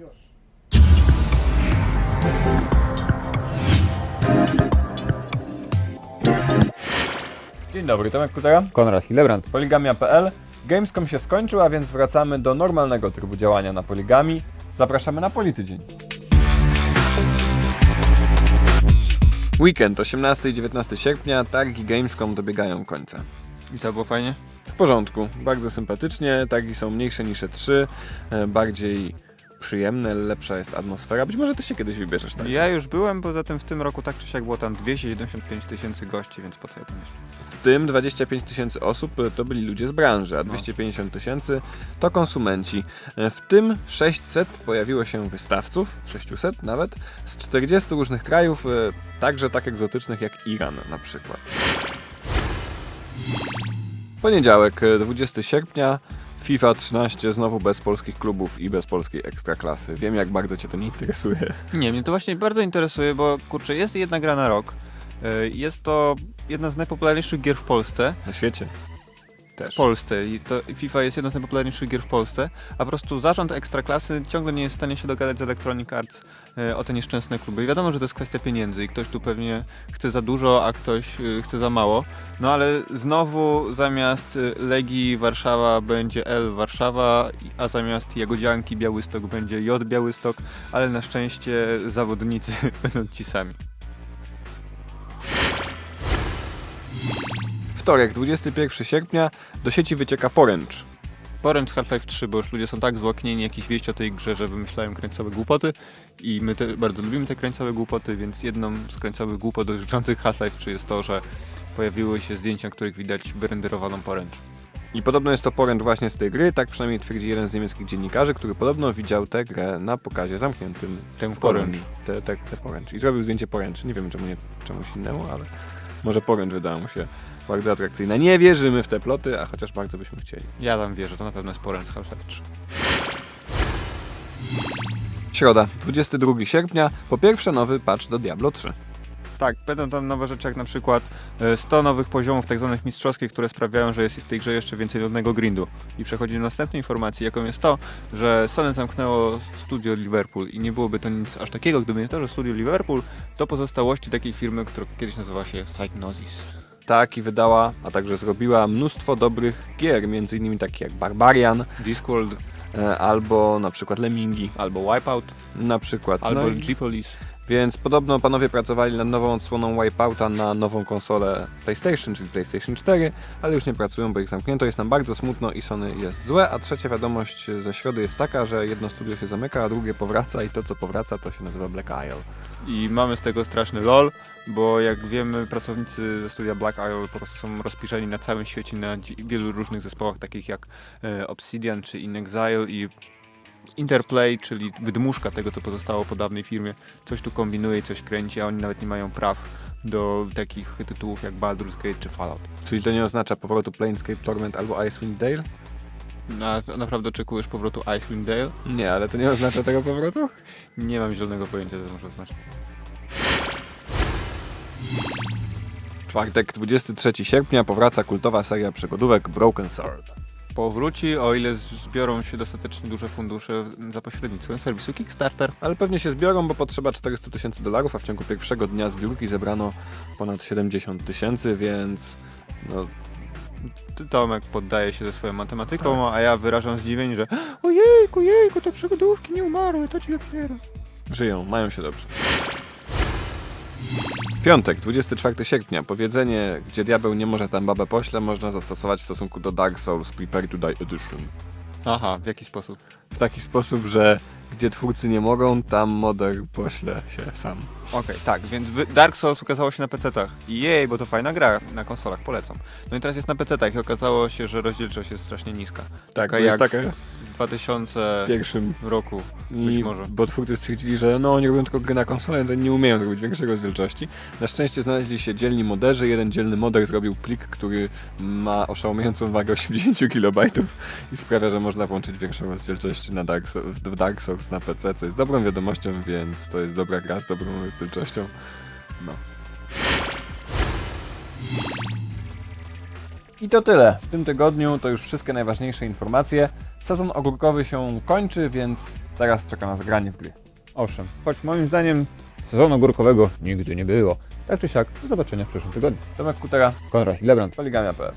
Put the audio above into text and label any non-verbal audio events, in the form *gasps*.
Już. Dzień dobry, Tomek Kutera, Konrad Hillebrand. Poligamia.pl. Gamescom się skończył, a więc wracamy do normalnego trybu działania na Poligami. Zapraszamy na Politydzień. Weekend 18 i 19 sierpnia, targi Gamescom dobiegają końca. I to było fajnie? W porządku, bardzo sympatycznie, targi są mniejsze niż E3, e, bardziej przyjemne, lepsza jest atmosfera. Być może ty się kiedyś wybierzesz tak. Ja już byłem, poza tym w tym roku tak czy siak było tam 275 tysięcy gości, więc po co ja tam jeszcze? W tym 25 tysięcy osób e, to byli ludzie z branży, a 250 tysięcy to konsumenci. E, W tym 600 pojawiło się wystawców, 600 nawet, z 40 różnych krajów, e, także tak egzotycznych jak Iran na przykład. Poniedziałek, e, 20 sierpnia, FIFA 13 znowu bez polskich klubów i bez polskiej ekstraklasy. Wiem jak bardzo Cię to nie interesuje. Nie, mnie to właśnie bardzo interesuje, bo kurczę, jest jedna gra na rok. Y, Jest to jedna z najpopularniejszych gier w Polsce. Na świecie. W Też. Polsce i to FIFA jest jedną z najpopularniejszych gier w Polsce, a po prostu zarząd Ekstraklasy ciągle nie jest w stanie się dogadać z Electronic Arts e, o te nieszczęsne kluby. I wiadomo, że to jest kwestia pieniędzy i ktoś tu pewnie chce za dużo, a ktoś e, chce za mało. No ale znowu zamiast e, Legii Warszawa będzie L Warszawa, a zamiast Jagodzianki Białystok będzie J Białystok, ale na szczęście zawodnicy *laughs* będą ci sami. Wtorek, 21 sierpnia, do sieci wycieka poręcz. Poręcz Half-Life 3, bo już ludzie są tak złaknieni jakieś wieści o tej grze, że wymyślają krańcowe głupoty i my te, bardzo lubimy te krańcowe głupoty, więc jedną z krańcowych głupot dotyczących Half-Life 3 jest to, że pojawiły się zdjęcia, których widać wyrenderowaną poręcz. I podobno jest to poręcz właśnie z tej gry, tak przynajmniej twierdzi jeden z niemieckich dziennikarzy, który podobno widział tę grę na pokazie zamkniętym. Tę poręcz. Tę poręcz. I zrobił zdjęcie poręczy. Nie wiem czemu nie czemuś innemu, ale może poręcz wydała mu się bardzo atrakcyjna. Nie wierzymy w te ploty, a chociaż bardzo byśmy chcieli. Ja tam wierzę, to na pewno jest poręcz z Half-Life 3. Środa, 22 sierpnia, po pierwsze nowy patch do Diablo 3. Tak, będą tam nowe rzeczy, jak na przykład e, 100 nowych poziomów tak zwanych mistrzowskich, które sprawiają, że jest w tej grze jeszcze więcej nudnego grindu. I przechodzimy do następnej informacji, jaką jest to, że Sony zamknęło studio Liverpool i nie byłoby to nic aż takiego, gdyby nie to, że studio Liverpool to pozostałości takiej firmy, która kiedyś nazywała się Psychnosis. Tak i wydała, a także zrobiła mnóstwo dobrych gier, innymi takie jak Barbarian, Discworld, e, albo na przykład Lemmingi, albo Wipeout, na przykład. albo no G-Police. Więc podobno panowie pracowali nad nową odsłoną Wipeouta na nową konsolę PlayStation, czyli PlayStation 4, ale już nie pracują, bo ich zamknięto. Jest nam bardzo smutno i Sony jest złe. A trzecia wiadomość ze środy jest taka, że jedno studio się zamyka, a drugie powraca i to co powraca to się nazywa Black Isle. I mamy z tego straszny lol, bo jak wiemy, pracownicy ze studia Black Isle po prostu są rozpiszeni na całym świecie na wielu różnych zespołach, takich jak e, Obsidian czy In Exile i Interplay, czyli wydmuszka tego, co pozostało po dawnej firmie, coś tu kombinuje i coś kręci, a oni nawet nie mają praw do takich tytułów jak Baldur's Gate czy Fallout. Czyli to nie oznacza powrotu Planescape Torment albo Icewind Dale? Na, naprawdę oczekujesz powrotu Icewind Dale? Nie, ale to nie oznacza tego powrotu? Nie mam zielonego pojęcia, co to może oznaczać. Czwartek, 23 sierpnia powraca kultowa seria przygodówek Broken Sword. Powróci, o ile zbiorą się dostatecznie duże fundusze za pośrednictwem serwisu Kickstarter. Ale pewnie się zbiorą, bo potrzeba 400 tysięcy dolarów, a w ciągu pierwszego dnia zbiórki zebrano ponad 70 tysięcy, więc no, Tomek poddaje się ze swoją matematyką, a ja wyrażam zdziwienie, że *gasps* ojejku, jejku, te przygodówki nie umarły, to ci dopiero. żyją, mają się dobrze. Piątek, 24 sierpnia. Powiedzenie, gdzie diabeł nie może tam babę pośle, można zastosować w stosunku do Dark Souls Prepare to Die Edition. Aha, w jaki sposób? W taki sposób, że gdzie twórcy nie mogą, tam moder pośle się sam. Okej, tak, więc wy- Dark Souls ukazało się na PC-tach. Jej, bo to fajna gra, na konsolach, polecam. No i teraz jest na PC-tach i okazało się, że rozdzielczość jest strasznie niska. Tak, to jest jak taka w 2000 w pierwszym roku, być I, może. Bo twórcy stwierdzili, że no oni robią tylko gry na konsolę, więc oni nie umieją zrobić większej rozdzielczości. Na szczęście znaleźli się dzielni moderzy. Jeden dzielny moder zrobił plik, który ma oszałamiającą wagę 80 KB i sprawia, że można włączyć większą rozdzielczość na Dark Souls, w Dark Souls na PC, co jest dobrą wiadomością, więc to jest dobra gra z dobrą rozdzielczością. No. I to tyle. W tym tygodniu to już wszystkie najważniejsze informacje. Sezon ogórkowy się kończy, więc teraz czeka nas granie w gry. Owszem, choć moim zdaniem sezonu górkowego nigdy nie było. Tak czy siak, do zobaczenia w przyszłym tygodniu. Tomek Kutera, Konrad Lebrand. Poligamia.pl